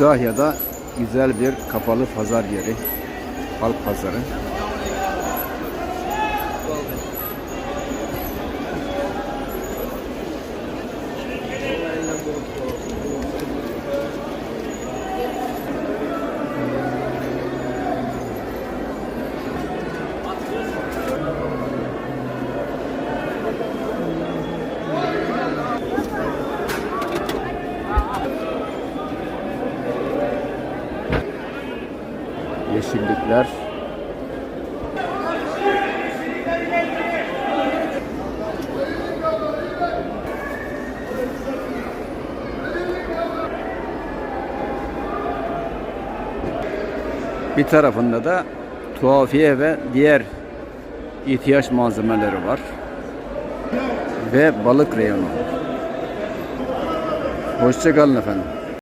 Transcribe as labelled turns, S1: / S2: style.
S1: Kütahya'da güzel bir kapalı pazar yeri. Halk pazarı. Yeşillikler. Bir tarafında da tuhafiye ve diğer ihtiyaç malzemeleri var. Ve balık reyonu. Hoşçakalın efendim.